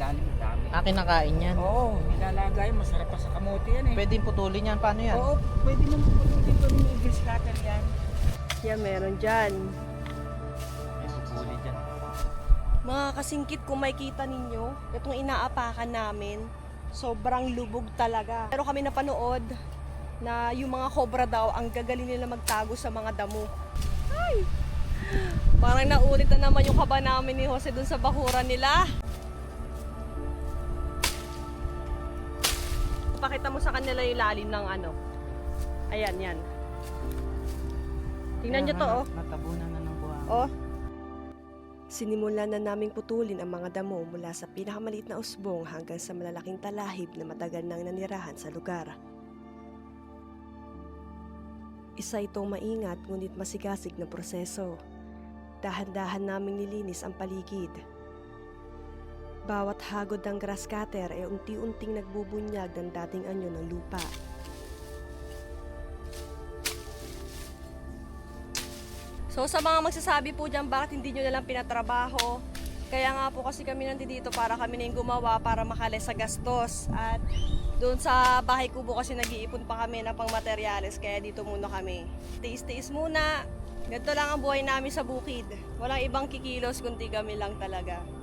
ilalim, ang dami. Ah, kinakain yan. Oo, nilalagay, masarap pa sa kamote yan eh. Pwedeng putulin yan. Paano yan? Oo, pwede mo pupulutin ko ng eagle scatter yan. Yan, meron dyan. May pupuli dyan. Mga kasingkit, kung makikita ninyo, itong inaapakan namin, sobrang lubog talaga. Pero kami napanood na yung mga cobra daw, ang gagaling nila magtago sa mga damo. Ay! Parang naulit na naman yung kaba namin ni Jose dun sa bakuran nila. Pakita mo sa kanila yung lalim ng ano. Ayan, yan. Tingnan nyo to, oh. Natabunan na ng buhangin. Oh. Sinimulan na naming putulin ang mga damo mula sa pinakamaliit na usbong hanggang sa malalaking talahib na matagal nang nanirahan sa lugar. Isa itong maingat ngunit masigasig na proseso. Dahan-dahan naming nilinis ang paligid. Bawat hagod ng grass cutter ay unti-unting nagbubunyag ng dating anyo ng lupa. So sa mga magsasabi po dyan, bakit hindi nyo nalang pinatrabaho? Kaya nga po kasi kami nandito para kami na yung gumawa para makales sa gastos. At doon sa bahay kubo kasi nag-iipon pa kami ng pang materyales kaya dito muna kami. Tiis-tiis muna. Ganito lang ang buhay namin sa bukid. Walang ibang kikilos kundi kami lang talaga.